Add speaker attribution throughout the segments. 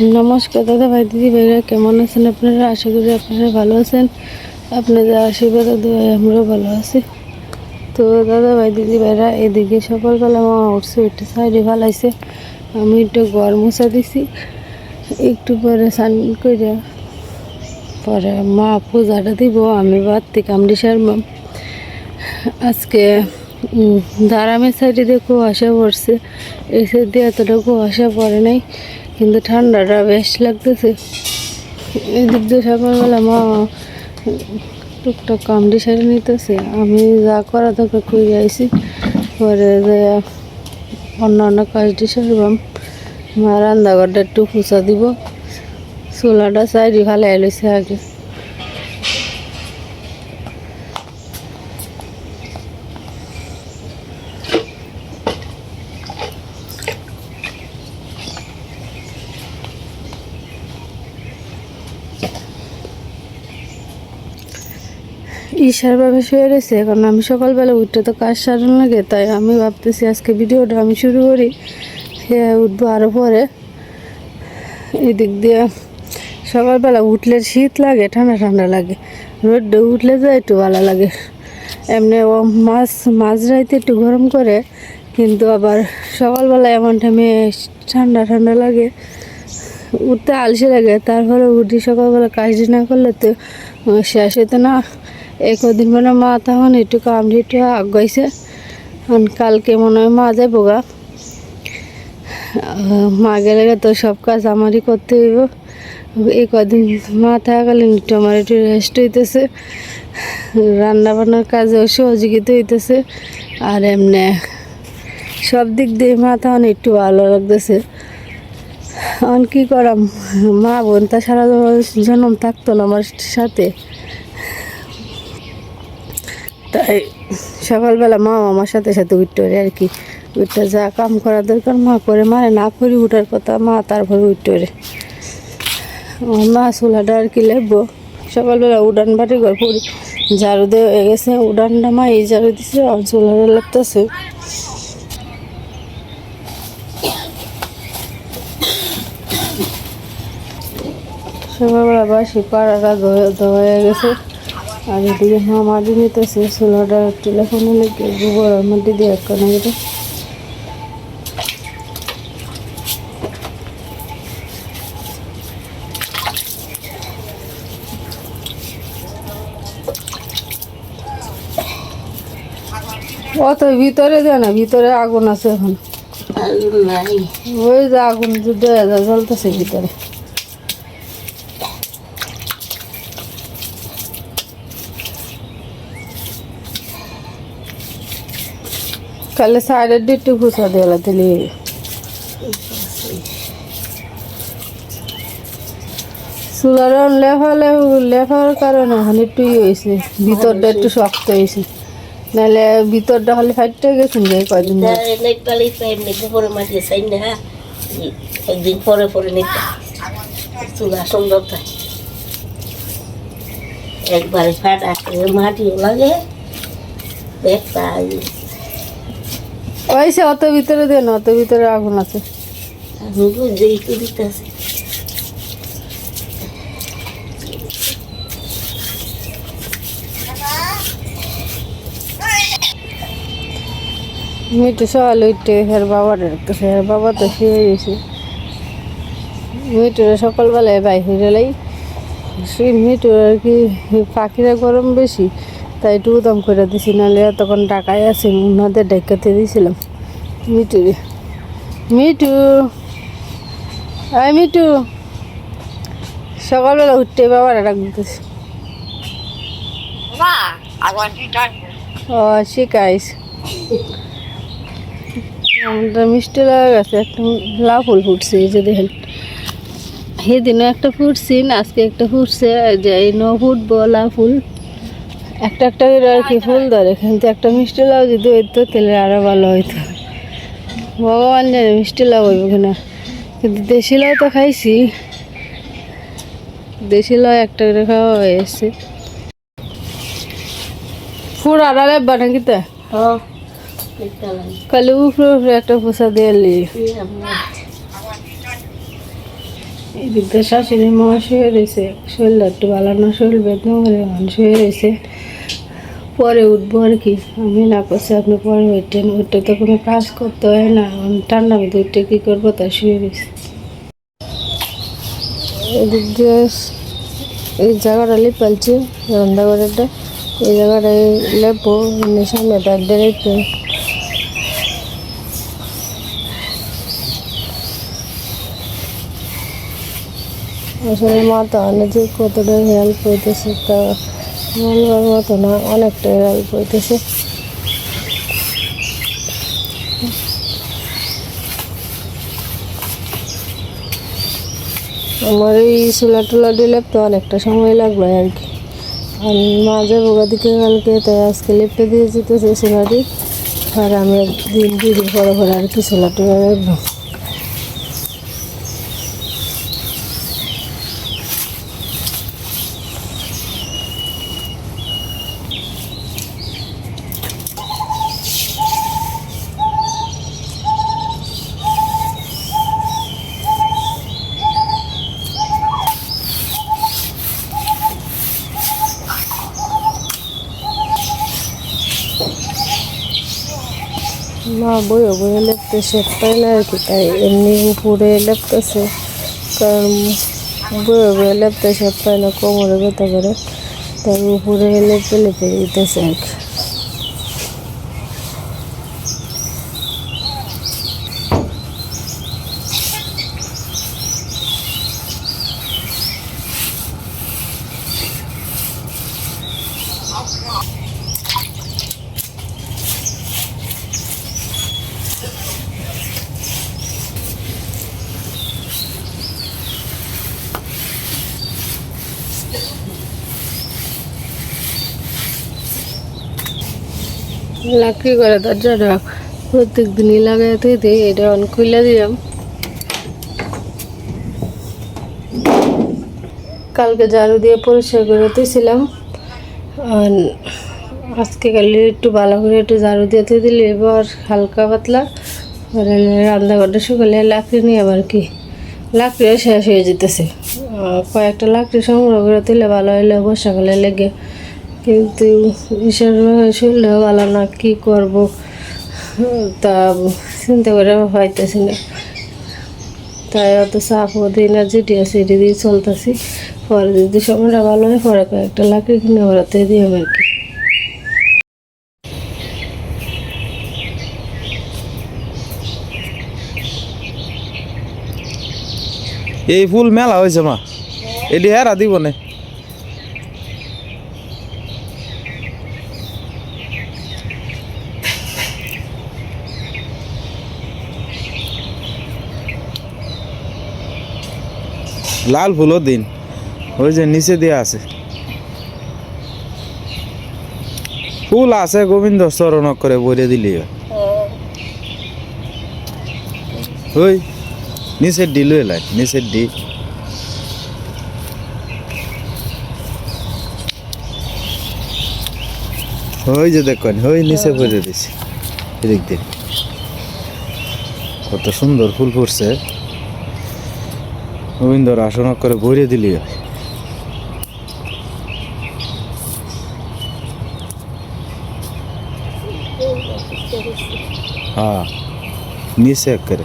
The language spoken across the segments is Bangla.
Speaker 1: নমস্কার দাদা ভাই, দিদি ভাইরা, কেমন আছেন আপনারা? আশা করি আপনারা ভালো আছেন। আপনাদের আশীর্বাদ দোয়ায় আমরাও ভালো আছি। তো দাদা ভাই, দিদি ভাইরা, এদিকে সকালবেলা মা উঠছে একটু সাইডে ভালাইছে আমি একটু গড় মোছা দিছি। একটু পরে স্নান করে পরে মা পূজাটা দিব, আমি বাড়তি কামড়ি সারবাম আজকে দারামের সাইডে দিয়ে কুয়াশা পড়ছে। এই সাইড দিয়ে এতটা কুয়াশা পড়ে নাই। কিন্তু ঠান্ডাটা বেশ লাগতেছে। এদিক দিয়ে সকালবেলা মা টুকটাক কামড়ি সারি নিতেছে। আমি যা করা তোকে খুঁজে আইছি, পরে যে অন্য অন্য কাজটি সারবাম মা রান্নাঘরটা একটু ফুচা দিব। চোলাটা চাই ভালো লইছে আগে। ভাবে শুয়ে রয়েছে, কারণ আমি সকালবেলা উঠতে তো কাজ সারানো লাগে, তাই আমি ভাবতেছি আজকে ভিডিওটা আমি শুরু করি। হ্যাঁ উঠবো আরও পরে। এদিক দিয়ে সকালবেলা উঠলে শীত লাগে, ঠান্ডা ঠান্ডা লাগে। রোদে উঠলে তো একটু ভালো লাগে। এমনি ও মাছ মাছ রাইতে একটু গরম করে, কিন্তু আবার সকালবেলা এমন টাইমে ঠান্ডা ঠান্ডা লাগে। উঠতে আলসে লাগে, তারপরে উঠি সকালবেলা কাজটি না করলে তো শেষ হইতো না। এই কদিন মানে মা, তখন একটু কামড়ি একটু আগাইছে এখন কালকে মনে হয় মা যাব গা। মা গেলে তো সব কাজ আমারই করতে হইব। এই কদিন মা থাকাকালীন একটু আমার একটু রেস্ট হইতেছে। রান্না বান্নার কাজেও সহযোগিতা হইতেছে। আর এমনি সব দিক দিয়ে মা তখন একটু ভালো লাগতেছে। এখন কী করাম? মা, বোন তা সারা জন্ম থাকতো না আমার সাথে। তাই সকালবেলা মা আমার সাথে সাথে উঠতে আর কি। উঠতে যা কাম করা দরকার, মা করে মারে, না করি উঠার কথা, মা তারপরে উঠতে মা চুলাটা আর কি লেখবো সকালবেলা উড়ান বাড়ি ঘর পড়ি, ঝাড়ু দিয়ে হয়ে গেছে, উড়ানটা মা এই ঝাড়ু দিছে, আর চুলাটা লেপতেছে। সকালবেলা বাসি পাড়াটা ধোয়া হয়ে গেছে। আর এদিকে মাটি নিতেছে চুলাটা টেলিফোনে লেগে গোবর আর মাটি দিয়ে এক কানে গেছে অত ভিতরে যায় না ভিতরে আগুন আছে এখন। ওই যে আগুন দেয়া যায় জ্বলতেছে ভিতরে। কালে সাইডের ডিট্টু খুঁচা দেওয়া দিলি চুলার লেফা লেফ লেফার কারণে এখন একটু ইয়ে হয়েছে ভিতরটা একটু শক্ত হয়েছে। নাহলে ভিতরটা খালি ফাইটটা গেছেন যে কয়দিন
Speaker 2: একদিন পরে পরে নিতে। চুলা সুন্দর থাকে। একবারে ফাটা মাটিও লাগে একটা
Speaker 1: ওইসে অত ভিতরে দেন অত ভিতরে আগুন আছে। মিটু সকালে উঠতে হের বাবার ডাকতেছে হের বাবা তো শুয়ে গেছে। মিটুরা সকালবেলায় বাইরে সেই মিটুর আর কি পাখিরা গরম বেশি। তাই একটু উদম করে দিছি নাহলে তখন টাকায় আছে ওনাদের ডাকাতে দিয়েছিলাম মিটুরে মিটু আয় মিটু সকালবেলা উঠতে বাবার ডাক দিতেছে। ও শিখাইস আমাদের মিষ্টি লাগা গেছে একটা লাউ ফুল ফুটছে এই যে দেখেন। সেদিনও একটা ফুটছি আজকে একটা ফুটছে যে এই ন ফুটবো লাউ ফুল। একটা একটা করে আর কি ফুল ধরে। কিন্তু একটা মিষ্টি লাউ যদি হইতো তাহলে আরও ভালো হইতো। ভগবান জানে মিষ্টি লাউ হইব কিনা। কিন্তু দেশি লাউ তো খাইছি। দেশি লাউ একটা করে খাওয়া হয়ে এসছে ফুল আড়ালে বানাকি তা?
Speaker 2: হ্যাঁ
Speaker 1: কালি উপরে উপরে একটা পোষা দিয়ে লি। এদিক দিয়ে শাশুড়ি মা শুয়ে রয়েছে। শরীরটা একটু ভালো না শরীর বেদনা করে শুয়ে রয়েছে। পরে উঠবো আর কি। আমি না করছি আপনি পরে উঠেন উঠতে তো কোনো কাজ করতে হয় না। ঠান্ডা মধ্যে উঠে কী করব? তাই শুয়ে গেছি এদিক দিয়ে এই জায়গাটা লিপালছি, রান্নাঘরেরটা। এই জায়গাটা লেপো এমনি সামনে তার ডেরেক্টে আসলে মাথা অনেক যে কতটা হেল্প হইতেছে তা বলবার মতো না অনেকটা হেল্প হইতেছে। আমার এই সোলা টুলা দিলে তো অনেকটা সময় লাগল আর কি। আর মাঝে বোকা দিকে কালকে তাই আজকে লেপে দিয়ে যেতেছে সোলাটি আর আমি দিন দিন পরে পরে আর কি চুলা টুলা মা বইও বইয়ে লেপতেছে তাই না আর কি, তাই এমনি উপরে লেপতেছে কারণ বইয়ে বইয়ে লেপতেছে পায় না, কোমরে ব্যথা করে, তাই উপরে লেপে লেপে দিতেছে আর কি। লাকড়ি করে? দরজাটা প্রত্যেক দিনই লাগাইতে দিই, এটা অন খুলে দিলাম। কালকে ঝাড়ু দিয়ে পরিষ্কার করে দিয়েছিলাম আজকে কালি একটু ভালো করে একটু ঝাড়ু দিতে দিলে এবার হালকা পাতলা। রান্নাঘরটা শুকালে লাকড়ি নিয়ে আবার কি? লাকড়িও শেষ হয়ে যেতেছে। কয়েকটা লাকড়ি সংগ্রহ করে দিলে ভালো হইলে, বর্ষাকালে লেগে কিন্তু ঈশ্বর শুনলেও ভালো না কী করব? তা চিন্তা করে পাইতেছি না। তাই অত চাপও দিই না, যেটি আছে দিয়ে চলতেছি। পরে যদি সময়টা ভালো হয়, পরে কয়েকটা লাকড়ি কিনে বেড়াতে দিই আর কি।
Speaker 3: এই ফুল মেলা হয়েছে মা। এটি হেরা দিব না লাল ফুলও দিন। ওই যে নিচে দিয়ে আছে। ফুল আছে, গোবিন্দ চরণ করে বলে দিলি। ওই, নিচের ডি লয়ে লাই, নিচের ওই যে দেখুন, ওই নিচে পড়ে দিছি। এদিক দিয়ে। কত সুন্দর ফুল ফুটছে। গোবিন্দর আসন করে ভরে দিলি। হ্যাঁ নিচে করে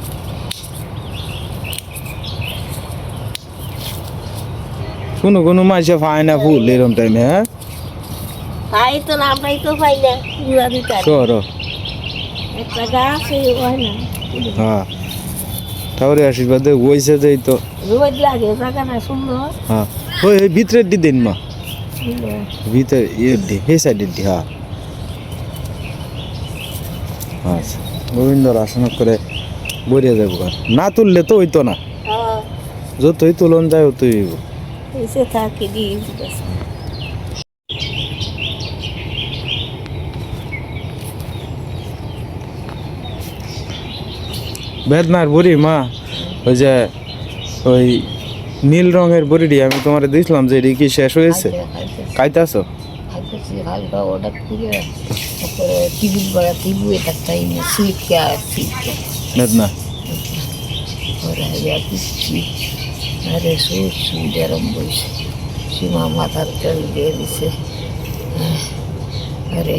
Speaker 3: কোনো কোনো মাসে পায় না ফুল এরম টাইমে হ্যাঁ?
Speaker 2: পাই তো আমরাই তো পাই না পুরা দিতে
Speaker 3: শহর
Speaker 2: একটা গাছ হয় না।
Speaker 3: হ্যাঁ। তাহলে আশীর্বাদে বইছে যেই তো। হ্যাঁ। ওই ভিতরের দি দিন মা। ভিতরে ইয়ের দি এই সাইডের দি হ্যাঁ। আচ্ছা গোবিন্দর আসন করে বরিয়া যাব আর। না তুললে তো হইতো না।
Speaker 2: হ্যাঁ।
Speaker 3: যতই তুলন যায় হইব।
Speaker 2: এসে থাকে
Speaker 3: বেদনার বড়ি মা। ওই যে ওই নীল রঙের বড়িটি আমি তোমার দিয়েছিলাম যে এটি কি শেষ হয়েছে? খাইতেছো?
Speaker 2: খাইতেছি আর সুইট কে।
Speaker 3: বেদনা।
Speaker 2: আর কিছু আরে সুর সুর এরম বইছে। সীমা মাথার তেল দিয়ে দিছে। আরে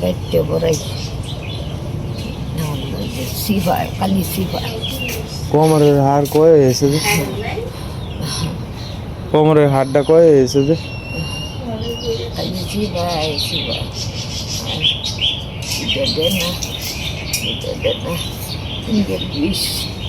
Speaker 2: গাইতে বড়াই খালি
Speaker 3: কোমরের হাড় কয়ে এসে যে কোমরের হাড়টা কয়ে এসে যে
Speaker 2: খালি সিবাই এটা দে না এটা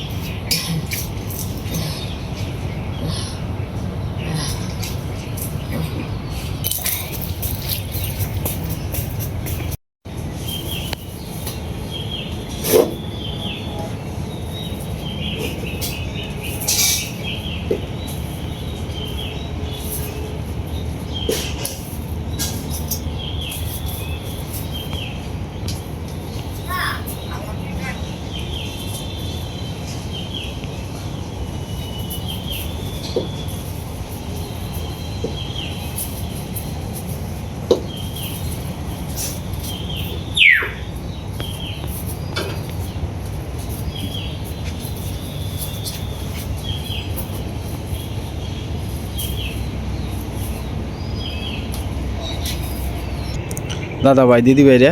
Speaker 3: দাদা ভাই দিদি ভাইরা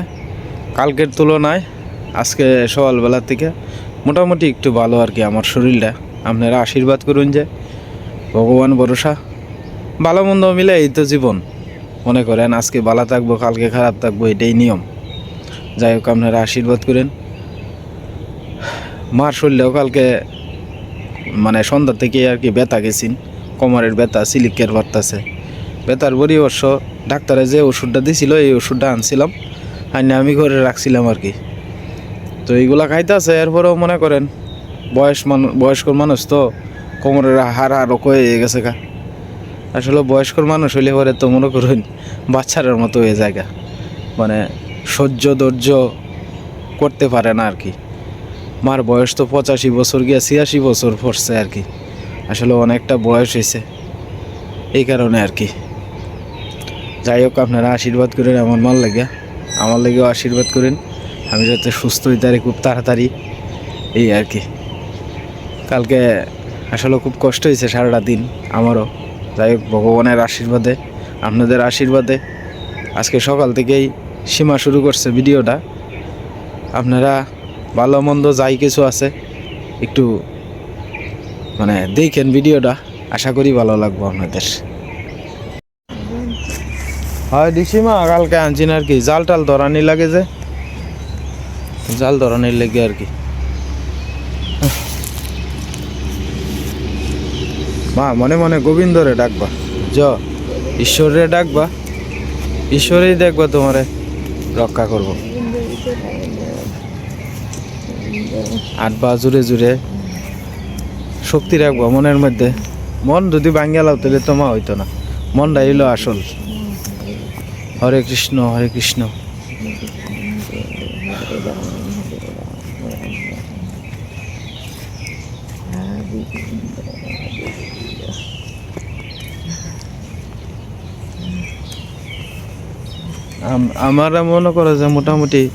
Speaker 3: কালকের তুলনায় আজকে সকালবেলা থেকে মোটামুটি একটু ভালো আর কি আমার শরীরটা। আপনারা আশীর্বাদ করুন যে, ভগবান ভরসা, ভালো মন্দ মিলে এই তো জীবন। মনে করেন আজকে ভালো থাকব, কালকে খারাপ থাকব, এটাই নিয়ম। যাই হোক, আপনারা আশীর্বাদ করেন। মার শরীরেও কালকে মানে সন্ধ্যা থেকে আর কি ব্যথা গেছিন কোমরের ব্যথা, সিলিকের বাড়তাছে ব্যথার অবশ্য ডাক্তারে যে ওষুধটা দিছিল, এই ওষুধটা আনছিলাম। আইনে আমি ঘরে রাখছিলাম আর কি। তো এইগুলা খাইতে আছে এরপরেও মনে করেন, বয়স মানুষ বয়স্ক মানুষ তো কোমরের হাড় আরও কয়ে গেছে গা। আসলে বয়স্ক মানুষ হইলে পরে তো মনে করুন বাচ্চাদের মতো হয়ে জায়গা মানে সহ্য ধৈর্য করতে পারে না আর কি। মার বয়স তো পঁচাশি বছর গিয়া ছিয়াশি বছর পড়ছে আর কি। আসলে অনেকটা বয়স হয়েছে এই কারণে আর কি। যাই হোক, আপনারা আশীর্বাদ করেন, আমার মাল লাগে আমার লাগেও আশীর্বাদ করেন। আমি যাতে সুস্থ হইতে পারি খুব তাড়াতাড়ি। এই আর কি। কালকে আসলে খুব কষ্ট হয়েছে সারাটা দিন আমারও। যাই হোক, ভগবানের আশীর্বাদে, আপনাদের আশীর্বাদে। আজকে সকাল থেকেই সীমা শুরু করছে ভিডিওটা। আপনারা ভালো মন্দ যাই কিছু আছে, একটু মানে দেখেন ভিডিওটা। আশা করি ভালো লাগবো আপনাদের। হয় ডিসিমা, কালকে আনছি না আর কি। জাল টাল ধরানি লাগে যে। জাল ধরানির লেগে আর কি। মা, মনে মনে গোবিন্দরে ডাকবা। জ ঈশ্বরে ডাকবা। ঈশ্বরেই দেখবা তোমারে রক্ষা করব। আট বা জুড়ে জুড়ে শক্তি রাখবা মনের মধ্যে। মন যদি ভাঙ্গেলাও তাহলে তো মা হইতো না। মনটা হইল আসল। হরে কৃষ্ণ হরে কৃষ্ণ। আম- আমার মনে করে যে মোটামুটি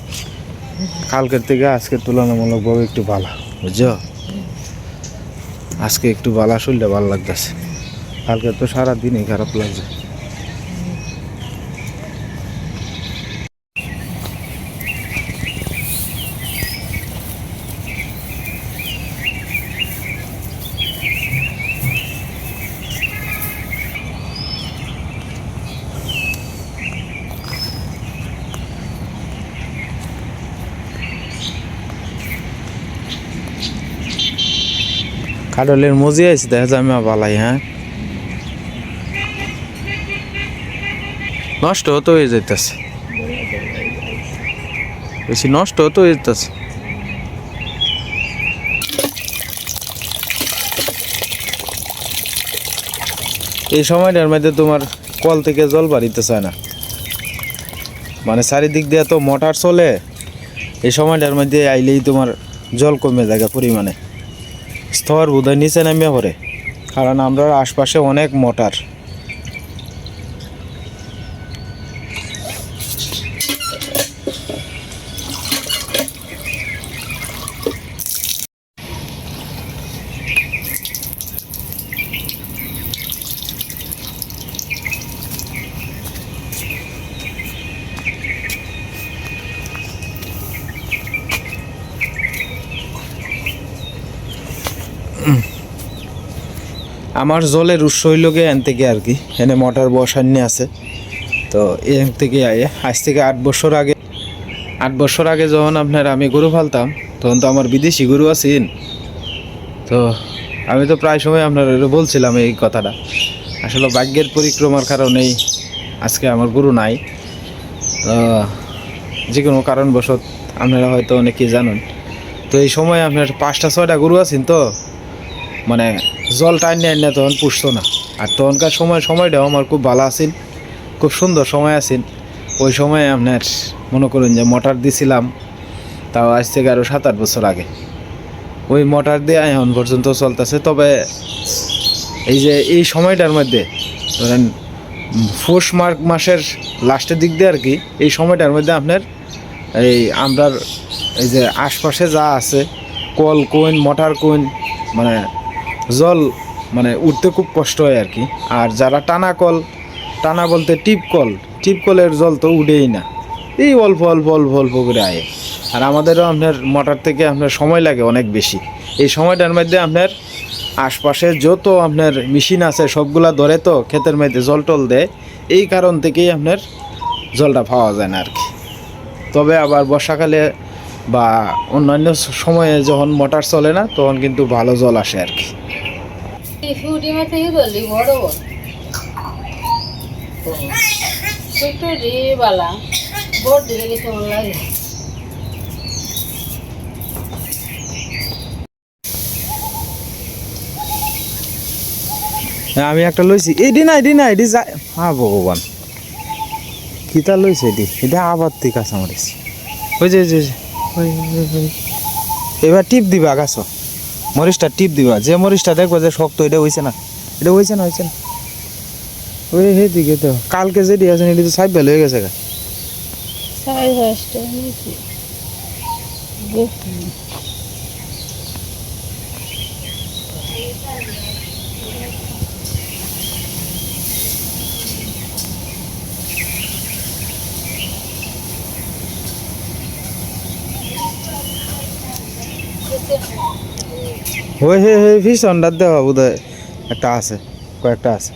Speaker 3: কালকের থেকে আজকের তুলনামূলকভাবে একটু ভালো বুঝছ? আজকে একটু বালা, শরীরটা ভালো লাগতেছে। কালকে তো সারাদিনই খারাপ লাগছে। কাডলের মজি আছে, দেখা যায় আমি বালাই হ্যাঁ। নষ্ট হতে হয়ে যাইতেছে। বেশি নষ্ট হতে হয়ে যেতেছে এই সময়টার মধ্যে তোমার কল থেকে জল বাড়িতে চায় না? মানে চারিদিক দিয়ে তো মোটর চলে, এই সময়টার মধ্যে আইলেই তোমার জল কমে যায় পরিমাণে। স্তর বোধহয় নিচে নামিয়ে পড়ে কারণ আমরা আশপাশে অনেক মোটর। আমার জলের উৎস হইল গিয়ে এন থেকে আর কি। এনে মোটর বসান্নি আছে। তো এন থেকে আজ থেকে আট বছর আগে, আট বছর আগে যখন আপনার আমি গরু ফালতাম তখন তো আমার বিদেশি গরু আছেন তো আমি তো প্রায় সময় আপনার বলছিলাম এই কথাটা। আসলে ভাগ্যের পরিক্রমার কারণেই আজকে আমার গরু নাই। যে কোনো কারণবশত আপনারা হয়তো অনেকেই জানেন। তো এই সময় আপনার পাঁচটা, ছয়টা গরু আছেন তো? মানে জল টাইন নেয় না, তখন পুষতো না। আর তখনকার সময় সময়টাও আমার খুব ভালো আছিল, খুব সুন্দর সময় আছিল। ওই সময় আপনার মনে করুন যে মোটর দিছিলাম, তাও আজ থেকে আরও সাত আট বছর আগে। ওই মোটর দিয়ে এখন পর্যন্ত চলতেছে। তবে এই যে এই সময়টার মধ্যে, ধরেন, পৌষ মার্ক মাসের লাস্টের দিক দিয়ে আর কি, এই সময়টার মধ্যে আপনার এই আমরার এই যে আশপাশে যা আছে, কল কোন মোটর কোন মানে জল মানে উঠতে খুব কষ্ট হয় আর কি। আর যারা টানা কল, টানা বলতে টিপ কল, টিপ কলের জল তো উঠেই না। এই অল্প অল্প অল্প অল্প করে আয়। আর আমাদেরও আপনার মোটর থেকে আপনার সময় লাগে অনেক বেশি। এই সময়টার মধ্যে আপনার আশপাশে যত আপনার মেশিন আছে, সবগুলা ধরে তো ক্ষেতের মধ্যে জল টল দেয়, এই কারণ থেকেই আপনার জলটা পাওয়া যায় না আর কি। তবে আবার বর্ষাকালে বা অন্যান্য সময়ে যখন মোটর চলে না, তখন কিন্তু ভালো জল আসে আর কি। হ্যাঁ, আমি একটা লইছি। এডি না এডি না এডি যায় হ্যাঁ ভগবান। কিতা লইছে এডি এটা আবার আছে আমার ওই যে ওই যে। এবার টিপ দিবা গাছ। মরিচটা টিপ দিবা। যে মরিচটা দেখবা যে শক্ত, এটা হয়েছে না। এটা হয়েছে না হয়েছে না। ওই সেদিকে তো, কালকে যেটি আছে এটি তো সাইড হয়ে গেছে গা। ওই হে হে ফিস অন্ডার দেওয়া বোধ একটা আছে, কয়েকটা আছে।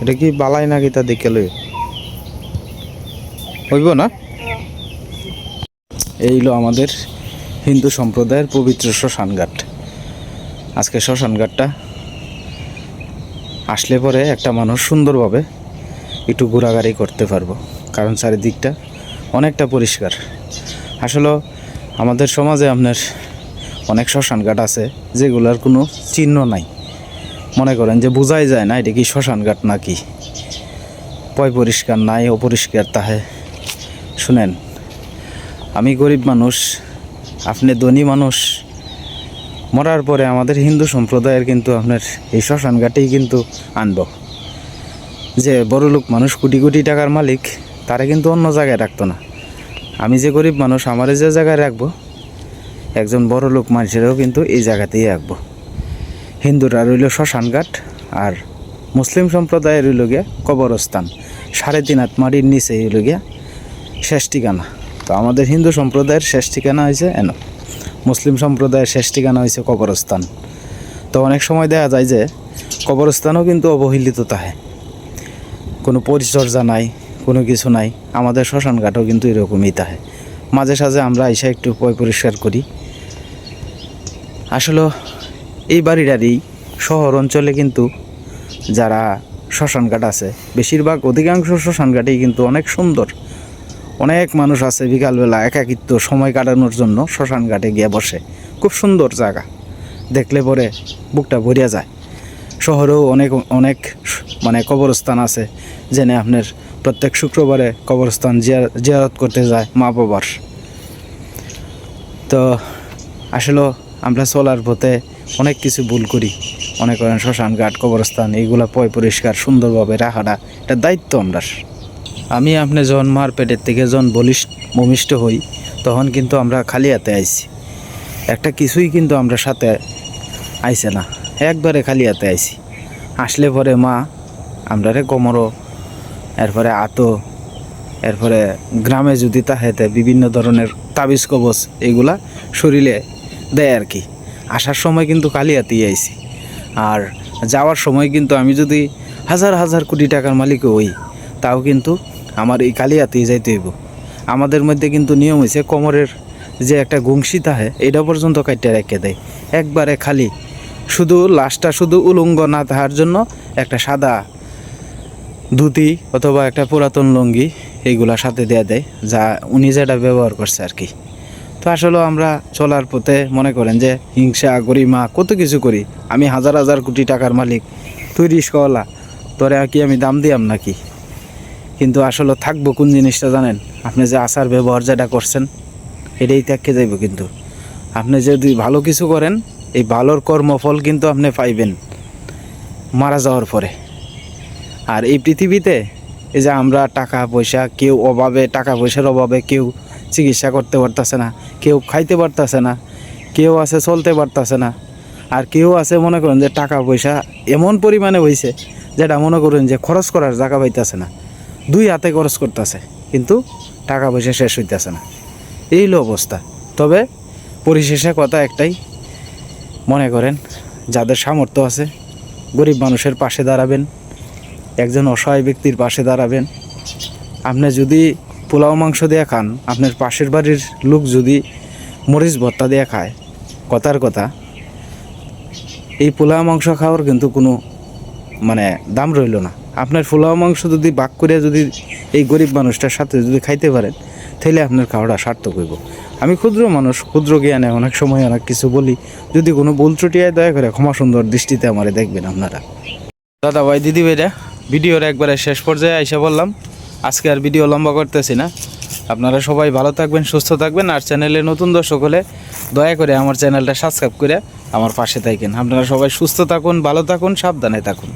Speaker 3: এটা কি বালাই নাকি তা দেখে লই হইব না? এই হলো আমাদের হিন্দু সম্প্রদায়ের পবিত্র শ্মশানঘাট। আজকে শ্মশানঘাটটা আসলে পরে একটা মানুষ সুন্দরভাবে একটু ঘোরাঘুরি করতে পারব। কারণ চারিদিকটা অনেকটা পরিষ্কার। আসলে আমাদের সমাজে আপনার অনেক শ্মশানঘাট আছে, যেগুলোর কোনো চিহ্ন নাই। মনে করেন যে বোঝাই যায় না এটা কি শ্মশান শ্মশানঘাট নাকি। পয় পরিষ্কার নাই, অপরিষ্কার, তাহে শুনেন, আমি গরিব মানুষ, আপনি ধনী মানুষ, মরার পরে আমাদের হিন্দু সম্প্রদায়ের কিন্তু আপনার এই শ্মশানঘাটেই কিন্তু আনব। যে বড়লোক মানুষ কোটি কোটি টাকার মালিক, তারা কিন্তু অন্য জায়গায় রাখতো না। আমি যে গরিব মানুষ, আমারে যে জায়গায় রাখব, একজন বড় লোক মানুষেরও কিন্তু এই জায়গাতেই রাখব। হিন্দুরা রইল শ্মশানঘাট আর মুসলিম সম্প্রদায়ের রইল গিয়া কবরস্থান। সাড়ে তিন হাত মাটির নিচে রইল গিয়া শেষ ঠিকানা। তো আমাদের হিন্দু সম্প্রদায়ের শেষ ঠিকানা হয়েছে এন। মুসলিম সম্প্রদায়ের শেষ ঠিকানা হয়েছে কবরস্থান। তো অনেক সময় দেখা যায় যে কবরস্থানও কিন্তু অবহেলিত তাহে কোনো পরিচর্যা নাই কোনো কিছু নাই। আমাদের শ্মশান ঘাটও কিন্তু এরকমই তাহে মাঝে সাঝে আমরা এসে একটু পয় পরিষ্কার করি। আসলে এই বাড়িটারই শহর অঞ্চলে কিন্তু যারা শ্মশান ঘাট আছে, বেশিরভাগ অধিকাংশ শ্মশান ঘাটেই কিন্তু অনেক সুন্দর। অনেক মানুষ আছে বিকালবেলা একাকিত্ব সময় কাটানোর জন্য শ্মশান ঘাটে গিয়ে বসে। খুব সুন্দর জায়গা। দেখলে পরে বুকটা ভরিয়া যায়। শহরেও অনেক অনেক মানে কবরস্থান আছে, যেনে আপনার প্রত্যেক শুক্রবারে কবরস্থান জিয়া- জিয়ারত করতে যায় মা বাবার। তো আসলে আমরা চলার পথে অনেক কিছু ভুল করি। অনেক করেন শ্মশান ঘাট কবরস্থান, এইগুলা পয় পরিষ্কার, সুন্দরভাবে রাখাটা এটা দায়িত্ব আমরা। আমি আপনি যখন মার পেটের থেকে যখন বলিষ্ঠ, ভূমিষ্ঠ হই, তখন কিন্তু আমরা খালি হাতে আইছি। একটা কিছুই কিন্তু আমরা সাথে আইছে না। একবারে খালি হাতে আইছি। আসলে পরে মা আমরা রে কোমরও এরপরে আতো, এরপরে গ্রামে যদি তাহেতে বিভিন্ন ধরনের তাবিজ কবচ এগুলা শরীরে দেয় আর কি। আসার সময় কিন্তু কালিয়াতেই আইছি। আর যাওয়ার সময় কিন্তু আমি যদি হাজার হাজার কোটি টাকার মালিক হই, তাও কিন্তু আমার এই কালিয়াতেই যাইতে হইব। আমাদের মধ্যে কিন্তু নিয়ম হয়েছে কোমরের যে একটা গুংসি থাকে এটা পর্যন্ত কাটতে রেখে দেয়। একবারে খালি শুধু লাশটা শুধু উলঙ্গ না তাহার জন্য একটা সাদা ধুতি অথবা একটা পুরাতন লুঙ্গি এইগুলা সাথে দেয়া দেয়, যা উনি যেটা ব্যবহার করছে আর কি। তো আসলে আমরা চলার পথে মনে করেন যে হিংসা, গরিমা, কত কিছু করি। আমি হাজার হাজার কোটি টাকার মালিক তুই রিস্কওয়ালা তোরে কি আমি দাম দিয়াম নাকি? কিন্তু আসলে থাকব কোন জিনিসটা জানেন? আপনি যে আচার ব্যবহার যেটা করছেন, এটাই ত্যাগকে যাইব কিন্তু। আপনি যদি ভালো কিছু করেন, এই ভালোর কর্মফল কিন্তু আপনি পাইবেন, মারা যাওয়ার পরে। আর এই পৃথিবীতে এই যে আমরা টাকা পয়সা, কেউ অভাবে, টাকা পয়সার অভাবে কেউ চিকিৎসা করতে পারতেছে না, কেউ খাইতে পারতেছে না, কেউ আছে চলতে পারতেছে না। আর কেউ আছে মনে করেন যে টাকা পয়সা এমন পরিমাণে হয়েছে যেটা মনে করেন যে খরচ করার জায়গা পাইতেছে না। দুই হাতে খরচ করতেছে, কিন্তু টাকা পয়সা শেষ হইতেছে না। এই হলো অবস্থা। তবে পরিশেষে কথা একটাই, মনে করেন যাদের সামর্থ্য আছে, গরিব মানুষের পাশে দাঁড়াবেন। একজন অসহায় ব্যক্তির পাশে দাঁড়াবেন। আপনি যদি পোলাও মাংস দিয়ে খান, আপনার পাশের বাড়ির লোক যদি মরিচ ভর্তা দিয়ে খায়, কথার কথা। এই পোলাও মাংস খাওয়ার কিন্তু কোনো মানে দাম রইল না। আপনার পোলাও মাংস যদি বাক করে যদি এই গরিব মানুষটার সাথে যদি খাইতে পারেন তাহলে আপনার খাওয়াটা সার্থক হইব। আমি ক্ষুদ্র মানুষ, ক্ষুদ্র জ্ঞানে অনেক সময় অনেক কিছু বলি। যদি কোনো ত্রুটি হয়, দয়া করে ক্ষমা সুন্দর দৃষ্টিতে আমারে দেখবেন আপনারা। দাদা ভাই, দিদি ভাইরা ভিডিওর একবারে শেষ পর্যায়ে এসে বললাম, আজকে আর ভিডিও লম্বা করতেছি না। আপনারা সবাই ভালো থাকবেন, সুস্থ থাকবেন, আর চ্যানেলে নতুন দর্শক হলে দয়া করে আমার চ্যানেলটা সাবস্ক্রাইব করে আমার পাশে থাকেন। আপনারা সবাই সুস্থ থাকুন, ভালো থাকুন, সাবধানে থাকুন।